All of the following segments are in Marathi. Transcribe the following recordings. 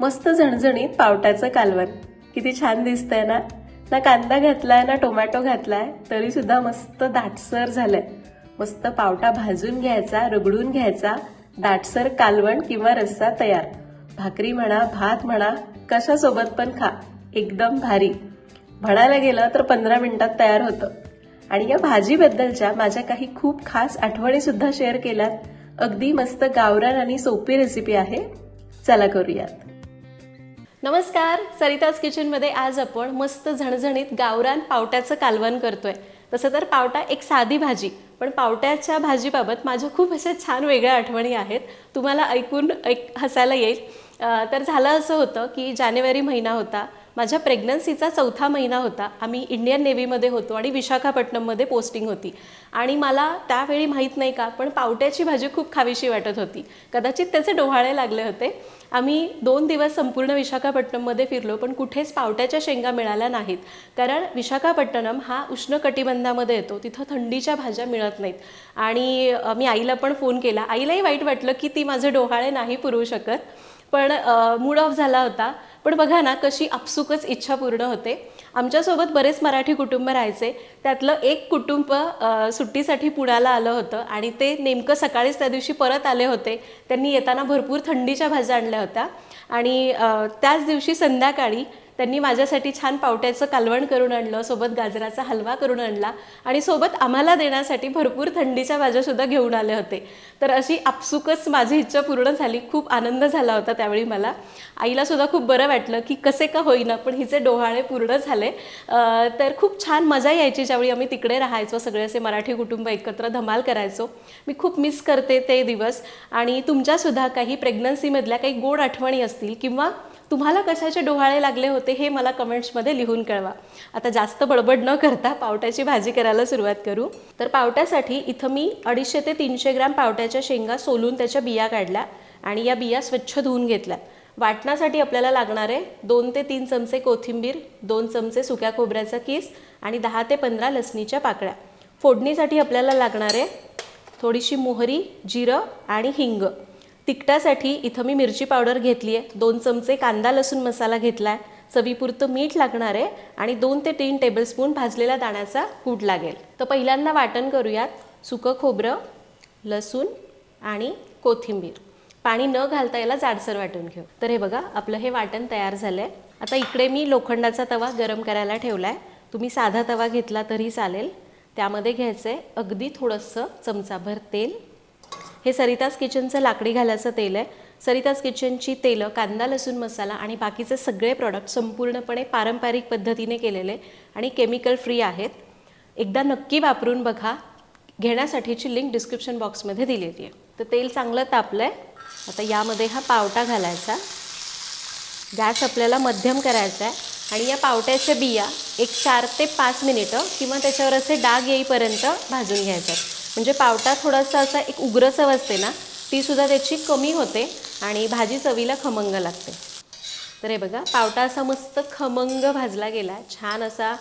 मस्त झणझणीत पावट्याचं कालवण. किती छान दिसतंय ना? ना कांदा घातलाय ना टोमॅटो घातलाय तरी सुद्धा मस्त दाटसर झालंय. मस्त पावटा भाजून घ्यायचा रगडून घ्यायचा दाटसर कालवण किंवा रस्सा तयार. भाकरी म्हणा भात म्हणा कशासोबत पण खा. एकदम भारी. म्हणायला गेलं तर पंधरा मिनिटात तयार होतं. आणि या भाजीबद्दलच्या माझ्या काही खूप खास आठवणी सुद्धा शेअर केल्यात. अगदी मस्त गावरान आणि सोपी रेसिपी आहे. चला करूयात. नमस्कार सरिताज किचनमध्ये आज आपण मस्त झणझणीत गावरान पावट्याचं कालवण करतोय. तसं तर पावटा एक साधी भाजी पण पावट्याच्या भाजीबाबत माझ्या खूप अशा छान वेगळ्या आठवणी आहेत. तुम्हाला ऐकून ऐक हसायला येईल. तर झालं असं होतं की जानेवारी महिना होता. माझ्या प्रेग्नन्सीचा चौथा महिना होता. आम्ही इंडियन नेव्हीमध्ये होतो आणि विशाखापट्टणममध्ये पोस्टिंग होती. आणि मला त्यावेळी माहीत नाही का पण पावट्याची भाजी खूप खावीशी वाटत होती. कदाचित त्याचे डोहाळे लागले होते. आम्ही दोन दिवस संपूर्ण विशाखापट्टणममध्ये फिरलो पण कुठेच पावट्याच्या शेंगा मिळाल्या नाहीत. कारण विशाखापट्टणम हा उष्णकटिबंधामध्ये येतो. तिथं थंडीच्या भाज्या मिळत नाहीत. आणि मी आईला पण फोन केला. आईलाही वाईट वाटलं की ती माझे डोहाळे नाही पुरवू शकत. पण मूड ऑफ झाला होता. पण बघा ना कशी आपसुकच इच्छा पूर्ण होते. आमच्यासोबत बरेच मराठी कुटुंब राहायचे. त्यातलं एक कुटुंब सुट्टीसाठी पुण्याला आलं होतं आणि ते नेमकं सकाळीच त्या दिवशी परत आले होते. त्यांनी येताना भरपूर थंडीच्या भाज्या आणल्या होत्या. आणि त्याच दिवशी संध्याकाळी त्यांनी माझ्यासाठी छान पावट्याचं कालवण करून आणलं सोबत गाजराचा हलवा करून आणला आणि सोबत आम्हाला देण्यासाठी भरपूर थंडीच्या भाज्यासुद्धा घेऊन आले होते. तर अशी आपसुकच माझी इच्छा पूर्ण झाली. खूप आनंद झाला होता त्यावेळी मला. आईलासुद्धा खूप बरं वाटलं की कसे का होईना पण हिचे डोहाळे पूर्ण झाले. तर खूप छान मजा यायची ज्यावेळी आम्ही तिकडे राहायचो. सगळे असे मराठी कुटुंब एकत्र धमाल करायचो. मी खूप मिस करते ते दिवस. आणि तुमच्यासुद्धा काही प्रेग्नन्सीमधल्या काही गोड आठवणी असतील किंवा तुम्हाला कशाचे डोहाळे लागले होते हे मला कमेंट्समध्ये लिहून कळवा. आता जास्त बडबड न करता पावट्याची भाजी करायला सुरुवात करू. तर पावट्यासाठी इथं मी अडीचशे ते तीनशे ग्रॅम पावट्याच्या शेंगा सोलून त्याच्या बिया काढल्या आणि या बिया स्वच्छ धुवून घेतल्या. वाटण्यासाठी आपल्याला लागणारे दोन ते तीन चमचे कोथिंबीर दोन चमचे सुक्या खोबऱ्याचा किस आणि दहा ते पंधरा लसणीच्या पाकळ्या. फोडणीसाठी आपल्याला लागणारे थोडीशी मोहरी जिरं आणि हिंग. तिखटासाठी इथं मी मिरची पावडर घेतली आहे. दोन चमचे कांदा लसूण मसाला घेतला आहे चवीपुरतं मीठ लागणार आहे आणि दोन ते तीन टेबलस्पून भाजलेला दाण्याचा कूट लागेल. तर पहिल्यांदा वाटण करूयात. सुकं खोबरं लसूण आणि कोथिंबीर. पाणी न घालता याला जाडसर वाटून घेऊ. तर हे बघा आपलं हे वाटण तयार झालं आहे आता इकडे मी लोखंडाचा तवा गरम करायला ठेवला आहे तुम्ही साधा तवा घेतला तरी चालेल. त्यामध्ये घ्यायचं आहे अगदी थोडंसं चमचाभर तेल. हे सरिताज किचनचं लाकडी घालायचं तेल आहे. सरिताज किचनची तेलं कांदा लसूण मसाला आणि बाकीचे सगळे प्रॉडक्ट संपूर्णपणे पारंपरिक पद्धतीने केलेले आणि केमिकल फ्री आहेत. एकदा नक्की वापरून बघा. घेण्यासाठीची लिंक डिस्क्रिप्शन बॉक्समध्ये दिलेली आहे. तर तेल चांगलं तापलं आहे आता यामध्ये हा पावटा घालायचा. गॅस आपल्याला मध्यम करायचा आहे. आणि या पावट्याच्या बिया एक चार ते पाच मिनिटं किंवा त्याच्यावर असे डाग येईपर्यंत भाजून घ्यायचं म्हणजे पावटा थोडासा असा एक उग्र चव असते ना तीसुद्धा त्याची कमी होते आणि भाजी चवीला खमंग लागते. तर हे बघा पावटा असा मस्त खमंग भाजला गेला आहे छान असा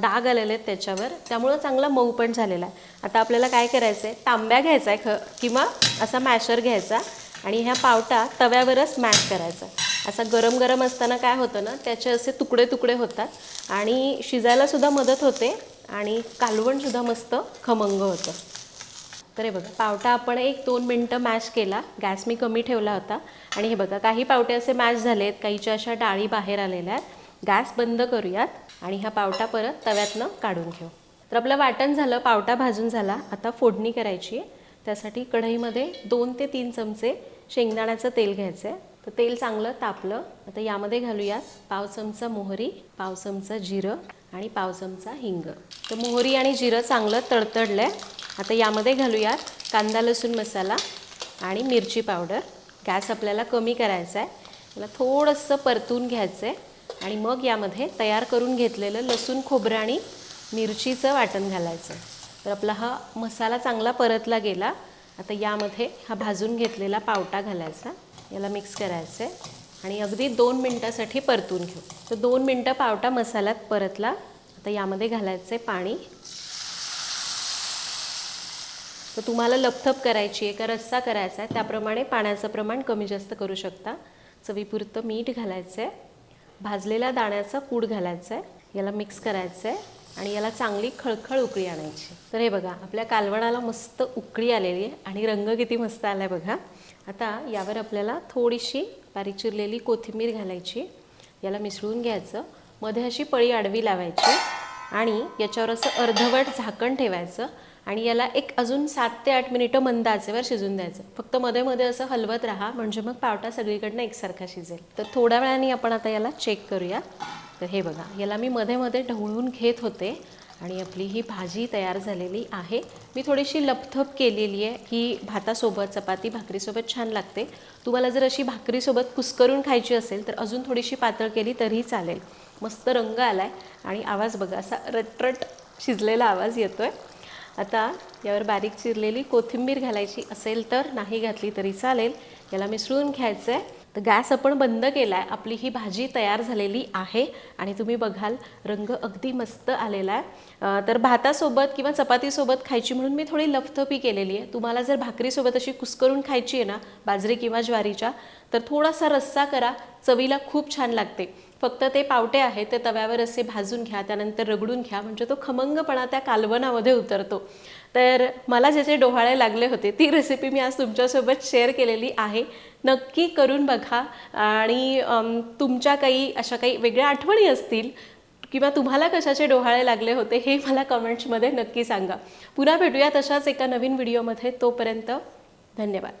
डाग आलेले आहेत त्याच्यावर त्यामुळं चांगला मऊ पण झालेला आहे. आता आपल्याला काय करायचं आहे तांब्या घ्यायचा आहे ख किंवा असा मॅशर घ्यायचा आणि ह्या पावटा तव्यावरच मॅश करायचा. असा गरम गरम असताना काय होतं ना त्याचे असे तुकडे तुकडे होतात आणि शिजायलासुद्धा मदत होते आणि कालवणसुद्धा मस्त खमंग होतं. तर हे बघा पावटा आपण एक दोन मिनटं मॅश केला. गॅस मी कमी ठेवला होता. आणि हे बघा काही पावटे असे मॅश झाले आहेत काहीच्या अशा डाळी बाहेर आलेल्या आहेत. गॅस बंद करूयात आणि हा पावटा परत तव्यातनं काढून घेऊ. तर आपलं वाटण झालं पावटा भाजून झाला. आता फोडणी करायची आहे. त्यासाठी कढईमध्ये दोन ते तीन चमचे शेंगदाण्याचं तेल घ्यायचं आहे तर तेल चांगलं तापलं. आता यामध्ये घालूयात पाव चमचा मोहरी पाव चमचा जिरं आणि पाव चमचा हिंग. तर मोहरी आणि जिरं चांगलं तडतडलं आहे आता यामध्ये घालूयात कांदा लसूण मसाला आणि मिरची पावडर. गॅस आपल्याला कमी करायचा आहे. त्याला थोडंसं परतून घ्यायचं आहे आणि मग यामध्ये तयार करून घेतलेलं लसूण खोबरं आणि मिरचीचं वाटण घालायचं तर आपला हा मसाला चांगला परतला गेला. आता यामध्ये हा भाजून घेतलेला पावटा घालायचा. याला मिक्स करायचं आहे आणि अगदी दोन मिनटासाठी परतून घेऊ. तर दोन मिनटं पावटा मसाल्यात परतला. आता यामध्ये घालायचं आहे पाणी. तर तुम्हाला लपथप करायची आहे का? रस्सा करायचा आहे. त्याप्रमाणे पाण्याचं प्रमाण कमी जास्त करू शकता. चवीपुरतं मीठ घालायचं आहे भाजलेल्या दाण्याचा कूड घालायचा आहे याला मिक्स करायचं आहे आणि याला चांगली खळखळ उकळी आणायची. तर हे बघा आपल्या कालवणाला मस्त उकळी आलेली आहे आणि रंग किती मस्त आला आहे बघा. आता यावर आपल्याला थोडीशी बारीक चिरलेली कोथिंबीर घालायची. याला मिसळून घ्यायचं. मध्ये अशी पळी आडवी लावायची आणि याच्यावर असं अर्धवट झाकण ठेवायचं. आणि याला एक अजून सात ते आठ मिनिटं मंद आचेवर शिजून द्यायचं. फक्त मध्ये मध्ये असं हलवत राहा म्हणजे मग पावटा सगळीकडनं एकसारखा शिजेल. तर थोड्या वेळाने आपण आता याला चेक करूया. तर हे बघा याला मी मध्ये मध्ये ढवळून घेत होते आणि आपली ही भाजी तयार झालेली आहे. मी थोडीशी लपथप केलेली आहे. ही भातासोबत चपाती भाकरीसोबत छान लागते. तुम्हाला जर अशी भाकरीसोबत कुस्करून खायची असेल तर अजून थोडीशी पातळ केली तरीही चालेल. मस्त रंग आला आहे आणि आवाज बघा असा रटरट शिजलेला आवाज येतो आहे आता यावर बारीक चिरलेली कोथिंबीर घालायची असेल तर नाही घातली तरी चालेल. याला मिसळून घ्यायचं आहे तर गॅस आपण बंद केला आहे आपली ही भाजी तयार झालेली आहे आणि तुम्ही बघाल रंग अगदी मस्त आलेला आहे. तर भातासोबत किंवा चपातीसोबत खायची म्हणून मी थोडी लफथपी केलेली आहे. तुम्हाला जर भाकरीसोबत अशी कुस्करून खायची आहे ना बाजरी किंवा ज्वारीच्या तर थोडासा रस्सा करा. चवीला खूप छान लागते. फक्त ते पावटे आहेत ते तव्यावर असे भाजून घ्या त्यानंतर रगडून घ्या म्हणजे तो खमंगपणा त्या कालवणामध्ये उतरतो. तर मला ज्याचे डोहाळे लागले होते ती रेसिपी मी आज तुमच्यासोबत शेअर केलेली आहे. नक्की करून बघा आणि तुमच्या काही अशा काही वेगळ्या आठवणी असतील किंवा तुम्हाला कशाचे डोहाळे लागले होते हे मला कमेंट्समध्ये नक्की सांगा. पुन्हा भेटूया तशाच एका नवीन व्हिडिओमध्ये तोपर्यंत धन्यवाद.